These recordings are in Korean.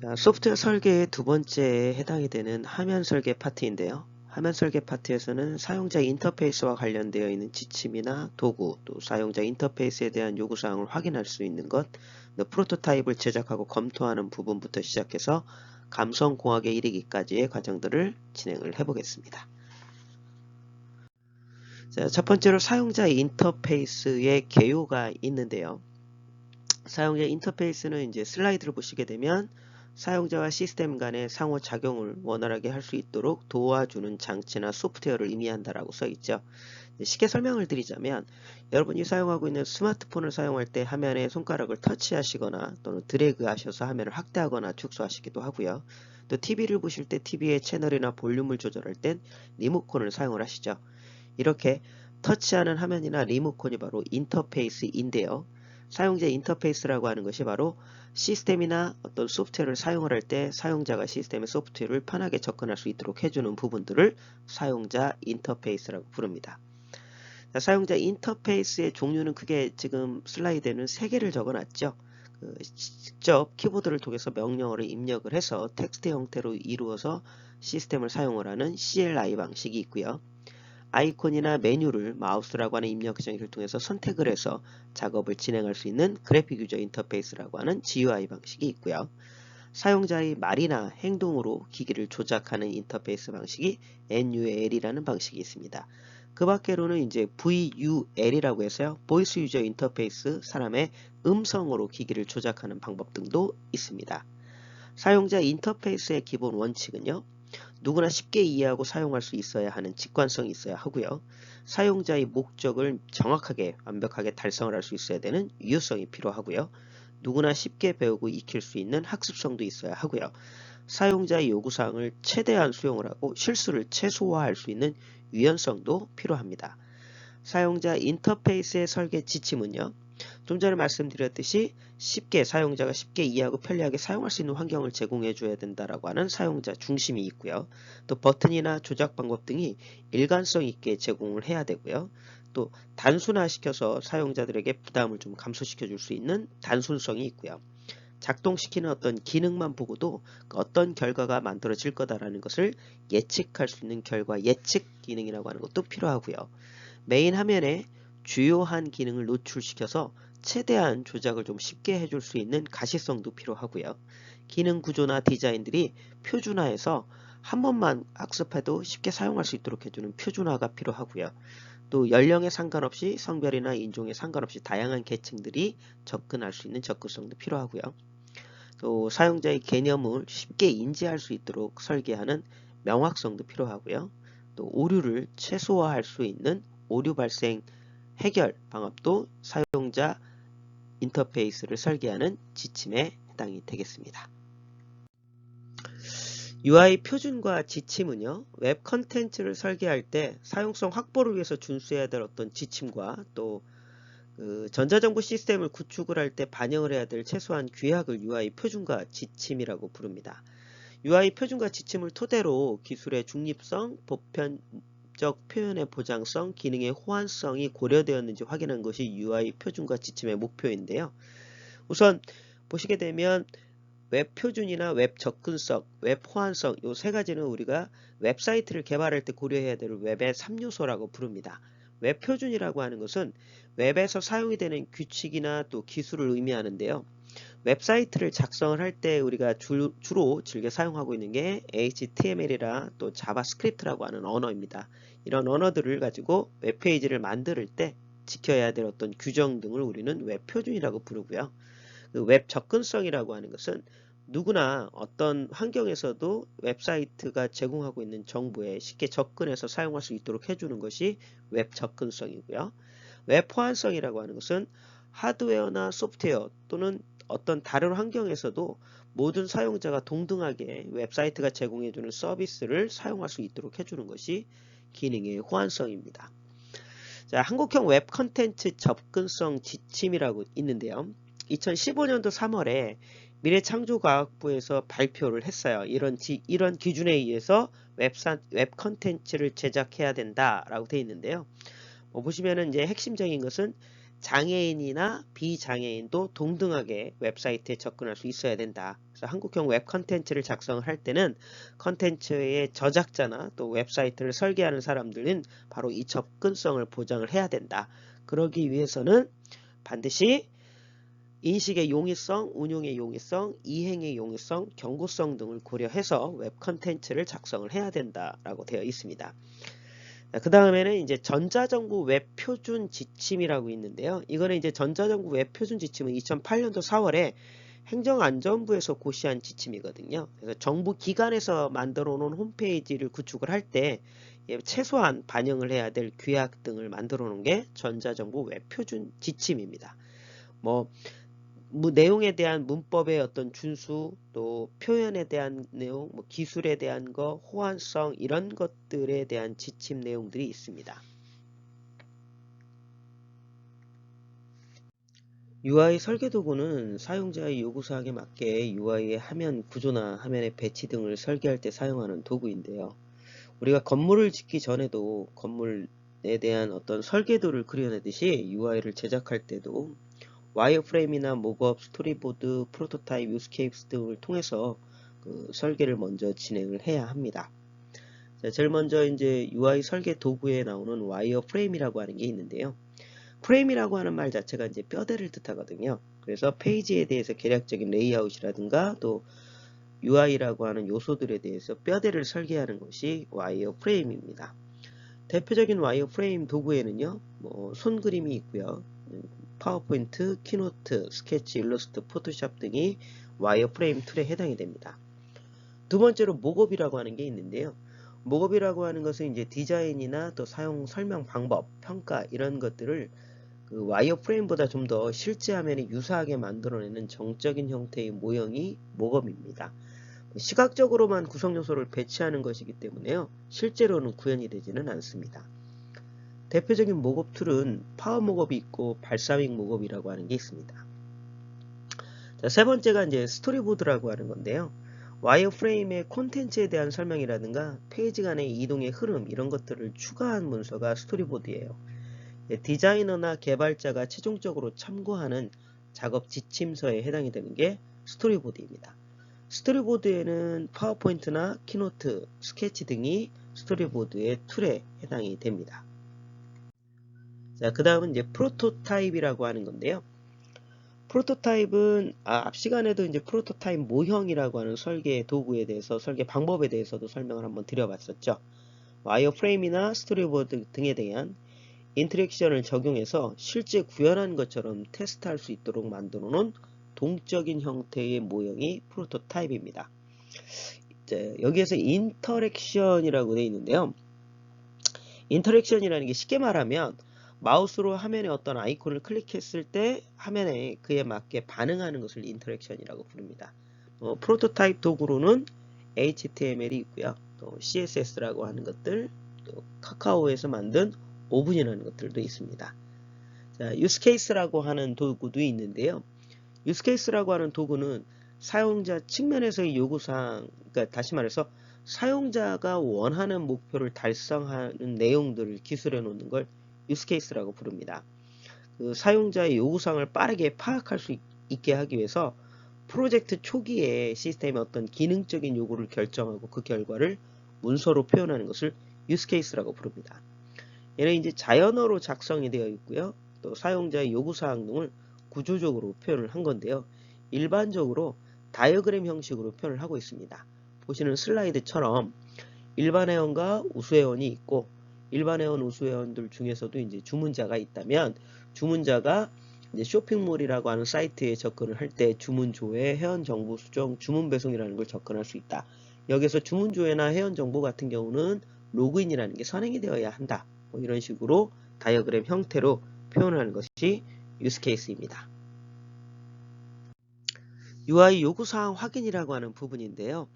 자, 소프트웨어 설계의 두 번째에 해당이 되는 화면 설계 파트인데요. 화면 설계 파트에서는 사용자 인터페이스와 관련되어 있는 지침이나 도구, 또 사용자 인터페이스에 대한 요구사항을 확인할 수 있는 것, 또 프로토타입을 제작하고 검토하는 부분부터 시작해서 감성공학에 이르기까지의 과정들을 진행을 해보겠습니다. 자, 첫 번째로 사용자 인터페이스의 개요가 있는데요. 사용자 인터페이스는 이제 슬라이드를 보시게 되면 사용자와 시스템 간의 상호작용을 원활하게 할 수 있도록 도와주는 장치나 소프트웨어를 의미한다라고 써 있죠. 쉽게 설명을 드리자면 여러분이 사용하고 있는 스마트폰을 사용할 때 화면에 손가락을 터치하시거나 또는 드래그 하셔서 화면을 확대하거나 축소하시기도 하고요. 또 TV를 보실 때 TV의 채널이나 볼륨을 조절할 땐 리모컨을 사용을 하시죠. 이렇게 터치하는 화면이나 리모컨이 바로 인터페이스인데요. 사용자 인터페이스라고 하는 것이 바로 시스템이나 어떤 소프트웨어를 사용을 할 때 사용자가 시스템의 소프트웨어를 편하게 접근할 수 있도록 해주는 부분들을 사용자 인터페이스라고 부릅니다. 자, 사용자 인터페이스의 종류는 크게 지금 슬라이드에는 세 개를 적어놨죠. 그 직접 키보드를 통해서 명령어를 입력을 해서 텍스트 형태로 이루어서 시스템을 사용을 하는 CLI 방식이 있고요. 아이콘이나 메뉴를 마우스라고 하는 입력 기정기를 통해서 선택을 해서 작업을 진행할 수 있는 그래픽 유저 인터페이스라고 하는 GUI 방식이 있고요. 사용자의 말이나 행동으로 기기를 조작하는 인터페이스 방식이 NUL이라는 방식이 있습니다. 그 밖에로는 이제 VUL이라고 해서요. 보이스 유저 인터페이스 사람의 음성으로 기기를 조작하는 방법 등도 있습니다. 사용자 인터페이스의 기본 원칙은요. 누구나 쉽게 이해하고 사용할 수 있어야 하는 직관성이 있어야 하고요. 사용자의 목적을 정확하게 완벽하게 달성을 할 수 있어야 되는 유효성이 필요하고요. 누구나 쉽게 배우고 익힐 수 있는 학습성도 있어야 하고요. 사용자의 요구사항을 최대한 수용을 하고 실수를 최소화할 수 있는 유연성도 필요합니다. 사용자 인터페이스의 설계 지침은요. 좀 전에 말씀드렸듯이 쉽게 사용자가 쉽게 이해하고 편리하게 사용할 수 있는 환경을 제공해 줘야 된다라고 하는 사용자 중심이 있고요. 또 버튼이나 조작 방법 등이 일관성 있게 제공을 해야 되고요. 또 단순화시켜서 사용자들에게 부담을 좀 감소시켜 줄 수 있는 단순성이 있고요. 작동시키는 어떤 기능만 보고도 어떤 결과가 만들어질 거다라는 것을 예측할 수 있는 결과 예측 기능이라고 하는 것도 필요하고요. 메인 화면에 주요한 기능을 노출시켜서 최대한 조작을 좀 쉽게 해줄 수 있는 가시성도 필요하고요. 기능 구조나 디자인들이 표준화해서 한 번만 학습해도 쉽게 사용할 수 있도록 해주는 표준화가 필요하고요. 또 연령에 상관없이 성별이나 인종에 상관없이 다양한 계층들이 접근할 수 있는 접근성도 필요하고요. 또 사용자의 개념을 쉽게 인지할 수 있도록 설계하는 명확성도 필요하고요. 또 오류를 최소화할 수 있는 오류 발생 해결 방법도 사용자 인터페이스를 설계하는 지침에 해당이 되겠습니다. UI 표준과 지침은요, 웹 컨텐츠를 설계할 때 사용성 확보를 위해서 준수해야 될 어떤 지침과 또 그 전자정보 시스템을 구축을 할 때 반영을 해야 될 최소한 규약을 UI 표준과 지침이라고 부릅니다. UI 표준과 지침을 토대로 기술의 중립성, 보편, 적 표현의 보장성, 기능의 호환성이 고려되었는지 확인한 것이 UI 표준과 지침의 목표인데요. 우선 보시게 되면 웹 표준이나 웹 접근성, 웹 호환성 이 세 가지는 우리가 웹사이트를 개발할 때 고려해야 될 웹의 3요소라고 부릅니다. 웹 표준이라고 하는 것은 웹에서 사용이 되는 규칙이나 또 기술을 의미하는데요. 웹사이트를 작성을 할 때 우리가 주, 로 즐겨 사용하고 있는 게 HTML이라 또 자바스크립트라고 하는 언어입니다. 이런 언어들을 가지고 웹페이지를 만들 때 지켜야 될 어떤 규정 등을 우리는 웹 표준이라고 부르고요. 그 웹 접근성이라고 하는 것은 누구나 어떤 환경에서도 웹사이트가 제공하고 있는 정보에 쉽게 접근해서 사용할 수 있도록 해주는 것이 웹 접근성이고요. 웹 호환성이라고 하는 것은 하드웨어나 소프트웨어 또는 어떤 다른 환경에서도 모든 사용자가 동등하게 웹사이트가 제공해주는 서비스를 사용할 수 있도록 해주는 것이 기능의 호환성입니다. 자, 한국형 웹 컨텐츠 접근성 지침이라고 있는데요. 2015년도 3월에 미래창조과학부에서 발표를 했어요. 이런 지, 이런 기준에 의해서 웹사, 웹 컨텐츠를 제작해야 된다라고 되어 있는데요. 뭐 보시면은 이제 핵심적인 것은 장애인이나 비장애인도 동등하게 웹사이트에 접근할 수 있어야 된다. 그래서 한국형 웹 컨텐츠를 작성을 할 때는 컨텐츠의 저작자나 또 웹사이트를 설계하는 사람들은 바로 이 접근성을 보장을 해야 된다. 그러기 위해서는 반드시 인식의 용이성, 운용의 용이성, 이행의 용이성, 경고성 등을 고려해서 웹 컨텐츠를 작성을 해야 된다라고 되어 있습니다. 그 다음에는 이제 전자정부 웹 표준 지침이라고 있는데요. 이거는 이제 전자정부 웹 표준 지침은 2008년도 4월에 행정안전부에서 고시한 지침이거든요. 그래서 정부 기관에서 만들어 놓은 홈페이지를 구축을 할 때 최소한 반영을 해야 될 규약 등을 만들어 놓은 게 전자정부 웹 표준 지침입니다. 뭐, 뭐 내용에 대한 문법의 어떤 준수 또 표현에 대한 내용 뭐 기술에 대한 거 호환성 이런 것들에 대한 지침 내용들이 있습니다. UI 설계 도구는 사용자의 요구사항에 맞게 UI의 화면 구조나 화면의 배치 등을 설계할 때 사용하는 도구인데요. 우리가 건물을 짓기 전에도 건물에 대한 어떤 설계도를 그려내듯이 UI를 제작할 때도 와이어프레임이나 모업, 스토리보드, 프로토타입, 유스케이프스 등을 통해서 그 설계를 먼저 진행을 해야 합니다. 자, 제일 먼저 이제 UI 설계 도구에 나오는 와이어프레임이라고 하는 게 있는데요. 프레임이라고 하는 말 자체가 이제 뼈대를 뜻하거든요. 그래서 페이지에 대해서 계략적인 레이아웃이라든가 또 UI라고 하는 요소들에 대해서 뼈대를 설계하는 것이 와이어 프레임입니다. 대표적인 와이어 프레임 도구에는요, 뭐 손그림이 있고요. 파워포인트, 키노트, 스케치, 일러스트, 포토샵 등이 와이어프레임 툴에 해당이 됩니다. 두 번째로 목업이라고 하는 게 있는데요. 목업이라고 하는 것은 이제 디자인이나 또 사용 설명 방법, 평가 이런 것들을 그 와이어프레임보다 좀 더 실제 화면에 유사하게 만들어내는 정적인 형태의 모형이 목업입니다. 시각적으로만 구성 요소를 배치하는 것이기 때문에요. 실제로는 구현이 되지는 않습니다. 대표적인 목업 툴은 파워 목업이 있고 발사믹 목업이라고 하는 게 있습니다. 자, 세 번째가 이제 스토리보드라고 하는 건데요. 와이어프레임의 콘텐츠에 대한 설명이라든가 페이지 간의 이동의 흐름 이런 것들을 추가한 문서가 스토리보드예요. 예, 디자이너나 개발자가 최종적으로 참고하는 작업 지침서에 해당이 되는 게 스토리보드입니다. 스토리보드에는 파워포인트나 키노트, 스케치 등이 스토리보드의 툴에 해당이 됩니다. 자, 그 다음은 이제 프로토타입이라고 하는 건데요. 프로토타입은 아, 앞 시간에도 이제 프로토타입 모형이라고 하는 설계 도구에 대해서 설계 방법에 대해서도 설명을 한번 드려봤었죠. 와이어프레임이나 스토리보드 등에 대한 인터랙션을 적용해서 실제 구현한 것처럼 테스트할 수 있도록 만들어 놓은 동적인 형태의 모형이 프로토타입입니다. 이제 여기에서 인터랙션이라고 되어 있는데요. 인터랙션이라는 게 쉽게 말하면 마우스로 화면에 어떤 아이콘을 클릭했을 때 화면에 그에 맞게 반응하는 것을 인터랙션이라고 부릅니다. 어, 프로토타입 도구로는 HTML이 있고요. 또 CSS라고 하는 것들, 또 카카오에서 만든 오븐이라는 것들도 있습니다. 자, 유스케이스라고 하는 도구도 있는데요. 유스케이스라고 하는 도구는 사용자 측면에서의 요구사항, 그러니까 다시 말해서 사용자가 원하는 목표를 달성하는 내용들을 기술해 놓는 걸 유스케이스라고 부릅니다. 그 사용자의 요구사항을 빠르게 파악할 수 있게 하기 위해서 프로젝트 초기에 시스템의 어떤 기능적인 요구를 결정하고 그 결과를 문서로 표현하는 것을 유스케이스라고 부릅니다. 얘는 이제 자연어로 작성이 되어 있고요. 또 사용자의 요구사항 등을 구조적으로 표현을 한 건데요. 일반적으로 다이어그램 형식으로 표현을 하고 있습니다. 보시는 슬라이드처럼 일반 회원과 우수 회원이 있고 일반 회원 우수 회원들 중에서도 이제 주문자가 있다면 주문자가 이제 쇼핑몰이라고 하는 사이트에 접근을 할 때 주문 조회, 회원 정보 수정, 주문 배송이라는 걸 접근할 수 있다. 여기서 주문 조회나 회원 정보 같은 경우는 로그인이라는 게 선행이 되어야 한다. 뭐 이런 식으로 다이어그램 형태로 표현하는 것이 유스케이스입니다. UI 요구사항 확인이라고 하는 부분인데요.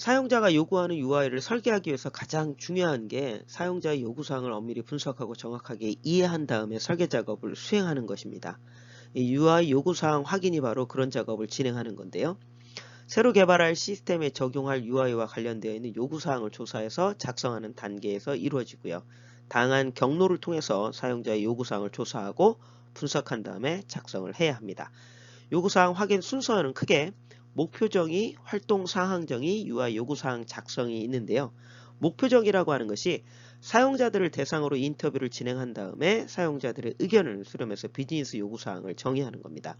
사용자가 요구하는 UI를 설계하기 위해서 가장 중요한 게 사용자의 요구사항을 엄밀히 분석하고 정확하게 이해한 다음에 설계 작업을 수행하는 것입니다. 이 UI 요구사항 확인이 바로 그런 작업을 진행하는 건데요. 새로 개발할 시스템에 적용할 UI와 관련되어 있는 요구사항을 조사해서 작성하는 단계에서 이루어지고요. 다양한 경로를 통해서 사용자의 요구사항을 조사하고 분석한 다음에 작성을 해야 합니다. 요구사항 확인 순서는 크게 목표정의, 활동사항정의, UI 요구사항 작성이 있는데요. 목표정의라고 하는 것이 사용자들을 대상으로 인터뷰를 진행한 다음에 사용자들의 의견을 수렴해서 비즈니스 요구사항을 정의하는 겁니다.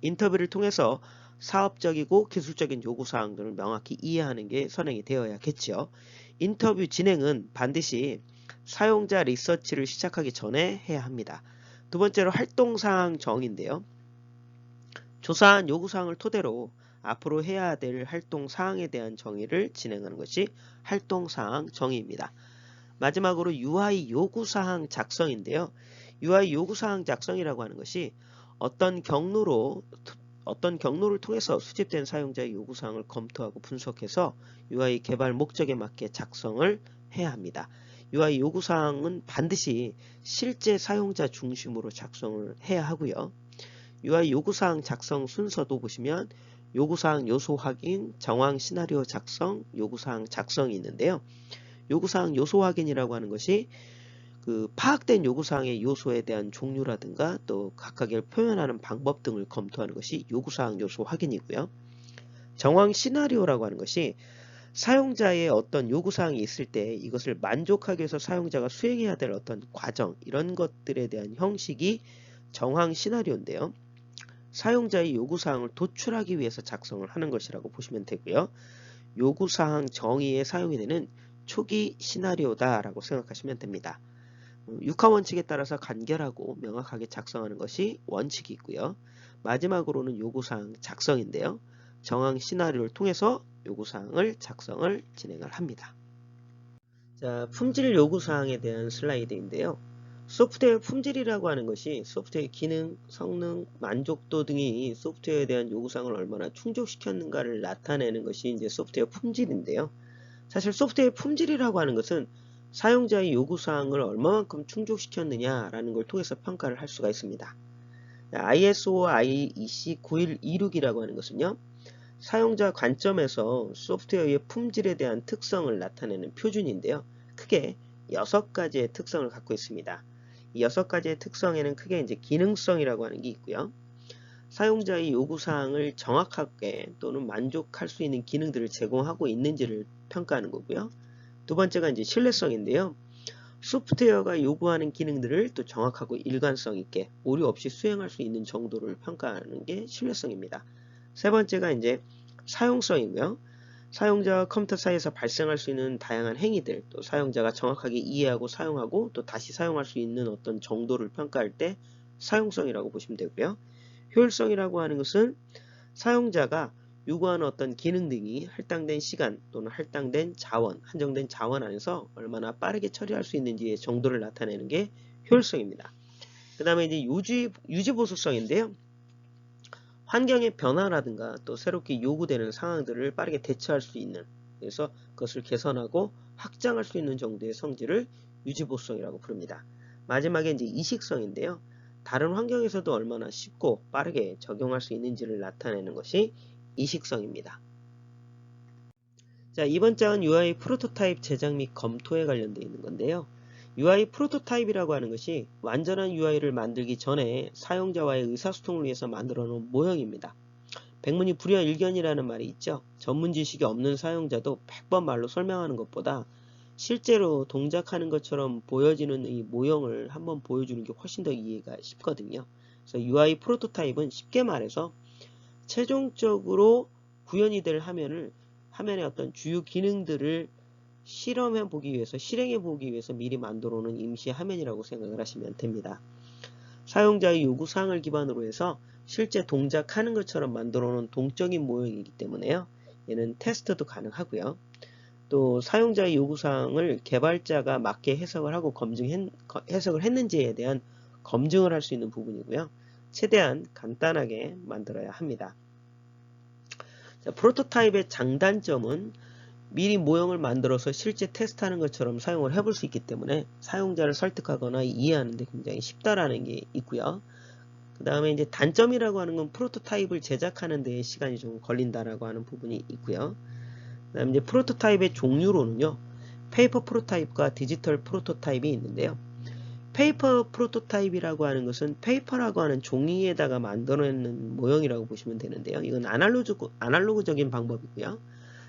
인터뷰를 통해서 사업적이고 기술적인 요구사항들을 명확히 이해하는 게 선행이 되어야겠죠. 인터뷰 진행은 반드시 사용자 리서치를 시작하기 전에 해야 합니다. 두 번째로 활동사항 정의인데요. 조사한 요구사항을 토대로 앞으로 해야 될 활동 사항에 대한 정의를 진행하는 것이 활동 사항 정의입니다. 마지막으로 UI 요구 사항 작성인데요. UI 요구 사항 작성이라고 하는 것이 어떤 경로로 어떤 경로를 통해서 수집된 사용자의 요구 사항을 검토하고 분석해서 UI 개발 목적에 맞게 작성을 해야 합니다. UI 요구 사항은 반드시 실제 사용자 중심으로 작성을 해야 하고요. UI 요구사항 작성 순서도 보시면 요구사항 요소 확인, 정황 시나리오 작성, 요구사항 작성이 있는데요. 요구사항 요소 확인이라고 하는 것이 그 파악된 요구사항의 요소에 대한 종류라든가 또 각각을 표현하는 방법 등을 검토하는 것이 요구사항 요소 확인이고요. 정황 시나리오라고 하는 것이 사용자의 어떤 요구사항이 있을 때 이것을 만족하기 위해서 사용자가 수행해야 될 어떤 과정 이런 것들에 대한 형식이 정황 시나리오인데요. 사용자의 요구사항을 도출하기 위해서 작성을 하는 것이라고 보시면 되고요. 요구사항 정의에 사용이 되는 초기 시나리오다라고 생각하시면 됩니다. 육하 원칙에 따라서 간결하고 명확하게 작성하는 것이 원칙이 있고요. 마지막으로는 요구사항 작성인데요. 정황 시나리오를 통해서 요구사항을 작성을 진행을 합니다. 자, 품질 요구사항에 대한 슬라이드인데요. 소프트웨어 품질이라고 하는 것이 소프트웨어 기능, 성능, 만족도 등이 소프트웨어에 대한 요구사항을 얼마나 충족시켰는가를 나타내는 것이 이제 소프트웨어 품질인데요. 사실 소프트웨어 품질이라고 하는 것은 사용자의 요구사항을 얼마만큼 충족시켰느냐라는 걸 통해서 평가를 할 수가 있습니다. ISO IEC 9126이라고 하는 것은요. 사용자 관점에서 소프트웨어의 품질에 대한 특성을 나타내는 표준인데요. 크게 6가지의 특성을 갖고 있습니다. 이 6가지의 특성에는 크게 이제 기능성이라고 하는 게 있고요. 사용자의 요구사항을 정확하게 또는 만족할 수 있는 기능들을 제공하고 있는지를 평가하는 거고요. 두 번째가 이제 신뢰성인데요. 소프트웨어가 요구하는 기능들을 또 정확하고 일관성 있게 오류 없이 수행할 수 있는 정도를 평가하는 게 신뢰성입니다. 세 번째가 이제 사용성이고요. 사용자와 컴퓨터 사이에서 발생할 수 있는 다양한 행위들, 또 사용자가 정확하게 이해하고 사용하고 또 다시 사용할 수 있는 어떤 정도를 평가할 때 사용성이라고 보시면 되고요. 효율성이라고 하는 것은 사용자가 요구하는 어떤 기능 등이 할당된 시간 또는 할당된 자원, 한정된 자원 안에서 얼마나 빠르게 처리할 수 있는지의 정도를 나타내는 게 효율성입니다. 그 다음에 이제 유지, 유지보수성인데요. 환경의 변화라든가 또 새롭게 요구되는 상황들을 빠르게 대처할 수 있는 그래서 그것을 개선하고 확장할 수 있는 정도의 성질을 유지보수성이라고 부릅니다. 마지막에 이제 이식성인데요. 다른 환경에서도 얼마나 쉽고 빠르게 적용할 수 있는지를 나타내는 것이 이식성입니다. 자, 이번 장은 UI 프로토타입 제작 및 검토에 관련되어 있는 건데요. UI 프로토타입이라고 하는 것이 완전한 UI를 만들기 전에 사용자와의 의사소통을 위해서 만들어 놓은 모형입니다. 백문이 불여일견이라는 말이 있죠. 전문 지식이 없는 사용자도 100번 말로 설명하는 것보다 실제로 동작하는 것처럼 보여지는 이 모형을 한번 보여주는 게 훨씬 더 이해가 쉽거든요. 그래서 UI 프로토타입은 쉽게 말해서 최종적으로 구현이 될 화면을 화면의 어떤 주요 기능들을 실험해 보기 위해서 실행해 보기 위해서 미리 만들어 놓은 임시 화면이라고 생각을 하시면 됩니다. 사용자의 요구사항을 기반으로 해서 실제 동작하는 것처럼 만들어 놓은 동적인 모형이기 때문에요. 얘는 테스트도 가능하고요. 또 사용자의 요구사항을 개발자가 맞게 해석을 하고 검증 해석을 했는지에 대한 검증을 할 수 있는 부분이고요. 최대한 간단하게 만들어야 합니다. 자, 프로토타입의 장단점은 미리 모형을 만들어서 실제 테스트하는 것처럼 사용을 해볼 수 있기 때문에 사용자를 설득하거나 이해하는 데 굉장히 쉽다라는 게 있고요. 그 다음에 이제 단점이라고 하는 건 프로토타입을 제작하는 데 시간이 좀 걸린다라고 하는 부분이 있고요. 그 다음에 이제 프로토타입의 종류로는요. 페이퍼 프로토타입과 디지털 프로토타입이 있는데요. 페이퍼 프로토타입이라고 하는 것은 페이퍼라고 하는 종이에다가 만들어내는 모형이라고 보시면 되는데요. 이건 아날로그, 아날로그적인 방법이고요.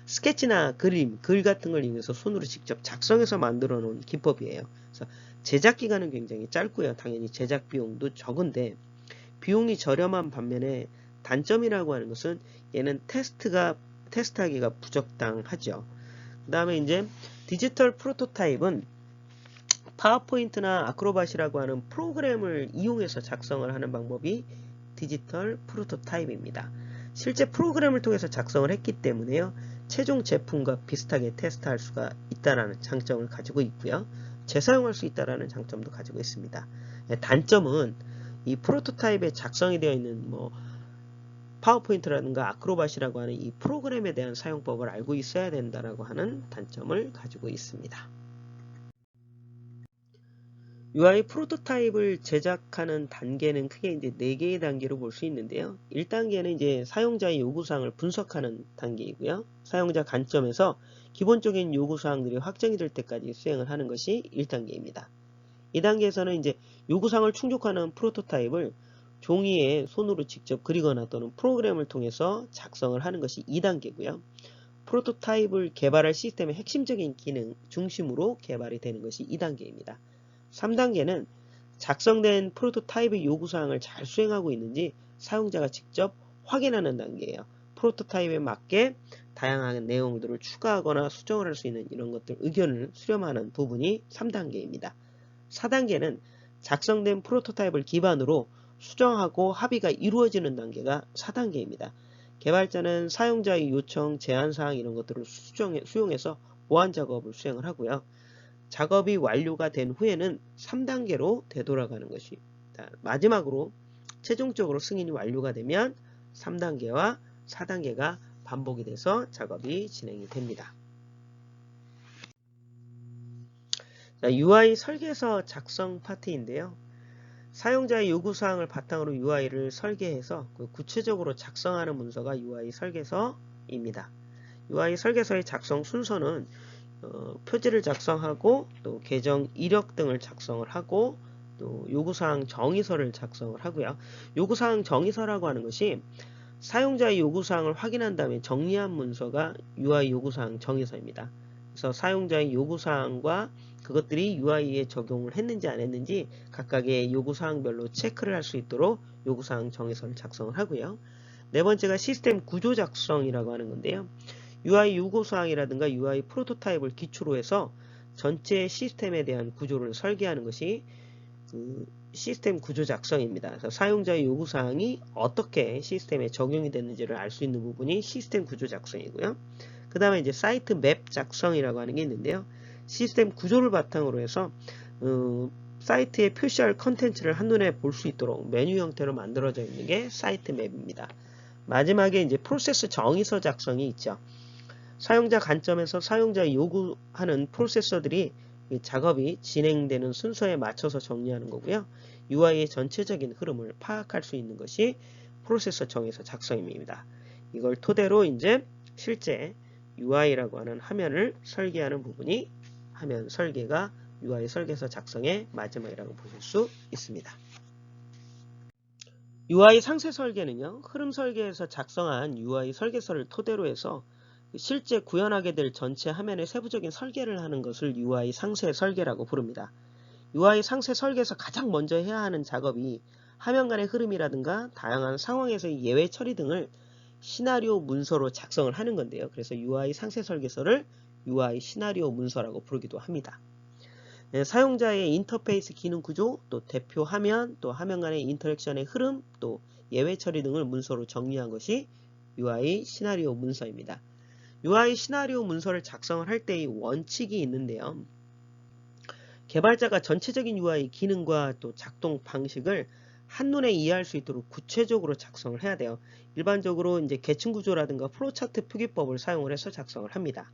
스케치나 그림, 글 같은 걸 이용해서 손으로 직접 작성해서 만들어 놓은 기법이에요. 그래서 제작 기간은 굉장히 짧고요. 당연히 제작 비용도 적은데 비용이 저렴한 반면에 단점이라고 하는 것은 얘는 테스트가 테스트하기가 부적당하죠. 그 다음에 이제 디지털 프로토타입은 파워포인트나 아크로밧이라고 하는 프로그램을 이용해서 작성을 하는 방법이 디지털 프로토타입입니다. 실제 프로그램을 통해서 작성을 했기 때문에요. 최종 제품과 비슷하게 테스트할 수가 있다는 장점을 가지고 있고요. 재사용할 수 있다는 장점도 가지고 있습니다. 네, 단점은 이 프로토타입에 작성이 되어 있는 뭐 파워포인트라든가 아크로밧이라고 하는 이 프로그램에 대한 사용법을 알고 있어야 된다라고 하는 단점을 가지고 있습니다. UI 프로토타입을 제작하는 단계는 크게 이제 4개의 단계로 볼 수 있는데요. 1단계는 이제 사용자의 요구사항을 분석하는 단계이고요. 사용자 관점에서 기본적인 요구사항들이 확정이 될 때까지 수행을 하는 것이 1단계입니다. 2단계에서는 이제 요구사항을 충족하는 프로토타입을 종이에 손으로 직접 그리거나 또는 프로그램을 통해서 작성을 하는 것이 2단계고요. 프로토타입을 개발할 시스템의 핵심적인 기능 중심으로 개발이 되는 것이 2단계입니다. 3단계는 작성된 프로토타입의 요구사항을 잘 수행하고 있는지 사용자가 직접 확인하는 단계예요. 프로토타입에 맞게 다양한 내용들을 추가하거나 수정을 할 수 있는 이런 것들 의견을 수렴하는 부분이 3단계입니다. 4단계는 작성된 프로토타입을 기반으로 수정하고 합의가 이루어지는 단계가 4단계입니다. 개발자는 사용자의 요청, 제한사항 이런 것들을 수정해, 수용해서 보완 작업을 수행을 하고요. 작업이 완료가 된 후에는 3단계로 되돌아가는 것입니다. 마지막으로 최종적으로 승인이 완료가 되면 3단계와 4단계가 반복이 돼서 작업이 진행이 됩니다. 자, UI 설계서 작성 파트인데요. 사용자의 요구사항을 바탕으로 UI를 설계해서 그 구체적으로 작성하는 문서가 UI 설계서입니다. UI 설계서의 작성 순서는 어, 표지를 작성하고 또 계정 이력 등을 작성을 하고 또 요구사항 정의서를 작성을 하고요. 요구사항 정의서라고 하는 것이 사용자의 요구사항을 확인한 다음에 정리한 문서가 UI 요구사항 정의서입니다. 그래서 사용자의 요구사항과 그것들이 UI에 적용을 했는지 안 했는지 각각의 요구사항별로 체크를 할 수 있도록 요구사항 정의서를 작성을 하고요. 네 번째가 시스템 구조 작성이라고 하는 건데요. UI 요구사항이라든가 UI 프로토타입을 기초로 해서 전체 시스템에 대한 구조를 설계하는 것이 그 시스템 구조 작성입니다. 그래서 사용자의 요구사항이 어떻게 시스템에 적용이 됐는지를 알 수 있는 부분이 시스템 구조 작성이고요. 그 다음에 이제 사이트 맵 작성이라고 하는 게 있는데요. 시스템 구조를 바탕으로 해서 어, 사이트에 표시할 컨텐츠를 한눈에 볼 수 있도록 메뉴 형태로 만들어져 있는 게 사이트 맵입니다. 마지막에 이제 프로세스 정의서 작성이 있죠. 사용자 관점에서 사용자 요구하는 프로세서들이 작업이 진행되는 순서에 맞춰서 정리하는 거고요. UI의 전체적인 흐름을 파악할 수 있는 것이 프로세서 정의서 작성입니다. 이걸 토대로 이제 실제 UI라고 하는 화면을 설계하는 부분이 화면 설계가 UI 설계서 작성의 마지막이라고 보실 수 있습니다. UI 상세 설계는요. 흐름 설계에서 작성한 UI 설계서를 토대로 해서 실제 구현하게 될 전체 화면의 세부적인 설계를 하는 것을 UI 상세 설계라고 부릅니다. UI 상세 설계에서 가장 먼저 해야 하는 작업이 화면 간의 흐름이라든가 다양한 상황에서의 예외 처리 등을 시나리오 문서로 작성을 하는 건데요. 그래서 UI 상세 설계서를 UI 시나리오 문서라고 부르기도 합니다. 네, 사용자의 인터페이스 기능 구조, 또 대표 화면, 또 화면 간의 인터랙션의 흐름, 또 예외 처리 등을 문서로 정리한 것이 UI 시나리오 문서입니다. UI 시나리오 문서를 작성을 할 때의 원칙이 있는데요. 개발자가 전체적인 UI 기능과 또 작동 방식을 한눈에 이해할 수 있도록 구체적으로 작성을 해야 돼요. 일반적으로 이제 계층 구조라든가 플로차트 표기법을 사용을 해서 작성을 합니다.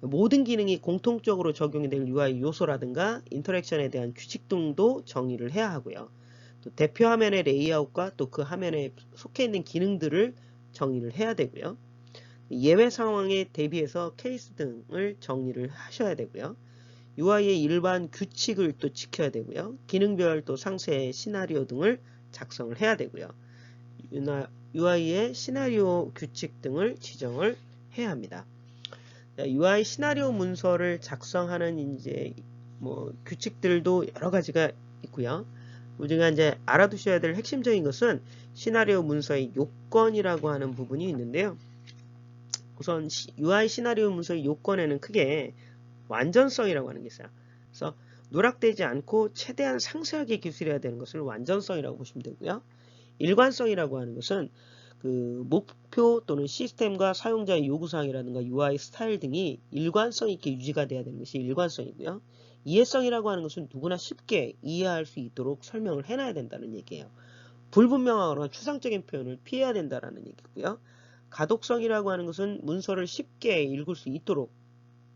모든 기능이 공통적으로 적용이 될 UI 요소라든가 인터랙션에 대한 규칙 등도 정의를 해야 하고요. 또 대표 화면의 레이아웃과 또 그 화면에 속해 있는 기능들을 정의를 해야 되고요. 예외 상황에 대비해서 케이스 등을 정리를 하셔야 되고요. UI의 일반 규칙을 또 지켜야 되고요. 기능별 또 상세 시나리오 등을 작성을 해야 되고요. UI의 시나리오 규칙 등을 지정을 해야 합니다. UI 시나리오 문서를 작성하는 이제 뭐 규칙들도 여러 가지가 있고요. 우리가 이제 알아두셔야 될 핵심적인 것은 시나리오 문서의 요건이라고 하는 부분이 있는데요. 우선 UI 시나리오 문서의 요건에는 크게 완전성이라고 하는 게 있어요. 그래서 누락되지 않고 최대한 상세하게 기술해야 되는 것을 완전성이라고 보시면 되고요. 일관성이라고 하는 것은 그 목표 또는 시스템과 사용자의 요구사항이라든가 UI 스타일 등이 일관성 있게 유지가 돼야 되는 것이 일관성이고요. 이해성이라고 하는 것은 누구나 쉽게 이해할 수 있도록 설명을 해놔야 된다는 얘기예요. 불분명하거나 추상적인 표현을 피해야 된다는 얘기고요. 가독성이라고 하는 것은 문서를 쉽게 읽을 수 있도록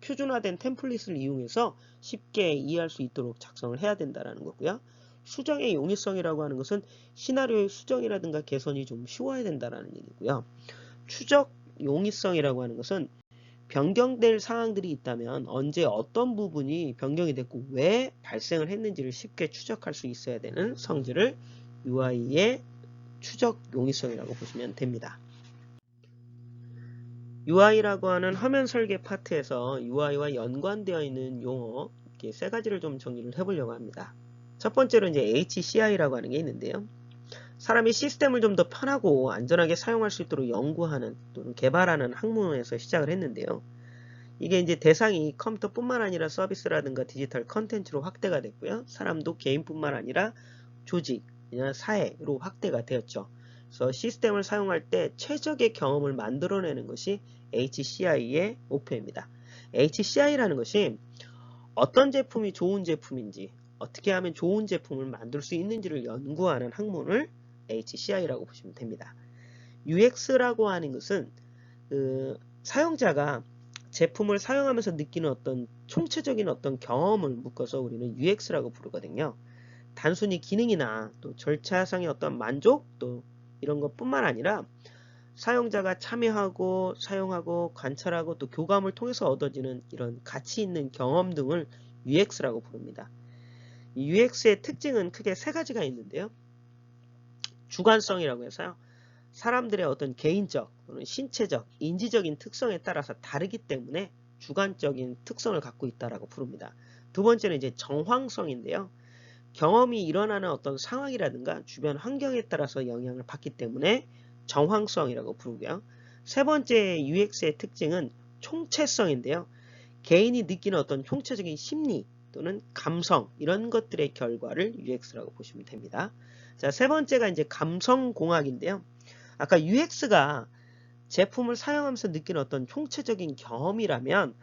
표준화된 템플릿을 이용해서 쉽게 이해할 수 있도록 작성을 해야 된다는 거고요. 수정의 용이성이라고 하는 것은 시나리오의 수정이라든가 개선이 좀 쉬워야 된다는 얘기고요. 추적 용이성이라고 하는 것은 변경될 사항들이 있다면 언제 어떤 부분이 변경이 됐고 왜 발생을 했는지를 쉽게 추적할 수 있어야 되는 성질을 UI의 추적 용이성이라고 보시면 됩니다. UI라고 하는 화면 설계 파트에서 UI와 연관되어 있는 용어 이렇게 세 가지를 좀 정리를 해보려고 합니다. 첫 번째로 이제 HCI라고 하는 게 있는데요. 사람이 시스템을 좀 더 편하고 안전하게 사용할 수 있도록 연구하는 또는 개발하는 학문에서 시작을 했는데요. 이게 이제 대상이 컴퓨터뿐만 아니라 서비스라든가 디지털 컨텐츠로 확대가 됐고요. 사람도 개인뿐만 아니라 조직, 사회로 확대가 되었죠. 그래서 시스템을 사용할 때 최적의 경험을 만들어내는 것이 HCI의 목표입니다. HCI라는 것이 어떤 제품이 좋은 제품인지 어떻게 하면 좋은 제품을 만들 수 있는지를 연구하는 학문을 HCI라고 보시면 됩니다. UX라고 하는 것은 그 사용자가 제품을 사용하면서 느끼는 어떤 총체적인 어떤 경험을 묶어서 우리는 UX라고 부르거든요. 단순히 기능이나 또 절차상의 어떤 만족 또 이런 것뿐만 아니라 사용자가 참여하고 사용하고 관찰하고 또 교감을 통해서 얻어지는 이런 가치 있는 경험 등을 UX라고 부릅니다. UX의 특징은 크게 세 가지가 있는데요. 주관성이라고 해서요. 사람들의 어떤 개인적 또는 신체적, 인지적인 특성에 따라서 다르기 때문에 주관적인 특성을 갖고 있다라고 부릅니다. 두 번째는 이제 정황성인데요. 경험이 일어나는 어떤 상황이라든가 주변 환경에 따라서 영향을 받기 때문에 정황성이라고 부르고요. 세 번째 UX의 특징은 총체성인데요. 개인이 느끼는 어떤 총체적인 심리 또는 감성 이런 것들의 결과를 UX라고 보시면 됩니다. 자, 세 번째가 이제 감성공학인데요. 아까 UX가 제품을 사용하면서 느끼는 어떤 총체적인 경험이라면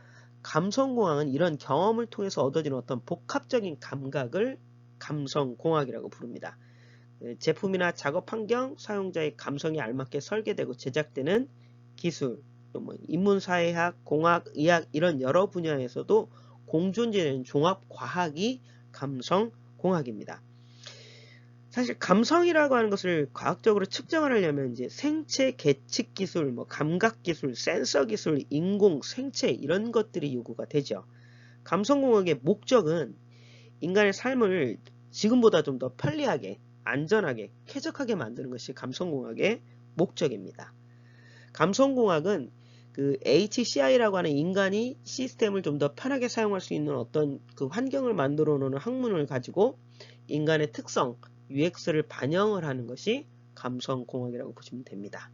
감성공학은 이런 경험을 통해서 얻어지는 어떤 복합적인 감각을 감성공학이라고 부릅니다. 그 제품이나 작업 환경, 사용자의 감성에 알맞게 설계되고 제작되는 기술, 뭐 인문사회학, 공학, 의학 이런 여러 분야에서도 공존재는 종합과학이 감성공학입니다. 사실 감성이라고 하는 것을 과학적으로 측정을 하려면 이제 생체 계측 기술, 뭐 감각 기술, 센서 기술, 인공, 생체 이런 것들이 요구가 되죠. 감성공학의 목적은 인간의 삶을 지금보다 좀 더 편리하게, 안전하게, 쾌적하게 만드는 것이 감성공학의 목적입니다. 감성공학은 그 HCI라고 하는 인간이 시스템을 좀 더 편하게 사용할 수 있는 어떤 그 환경을 만들어 놓는 학문을 가지고 인간의 특성, UX를 반영을 하는 것이 감성공학이라고 보시면 됩니다.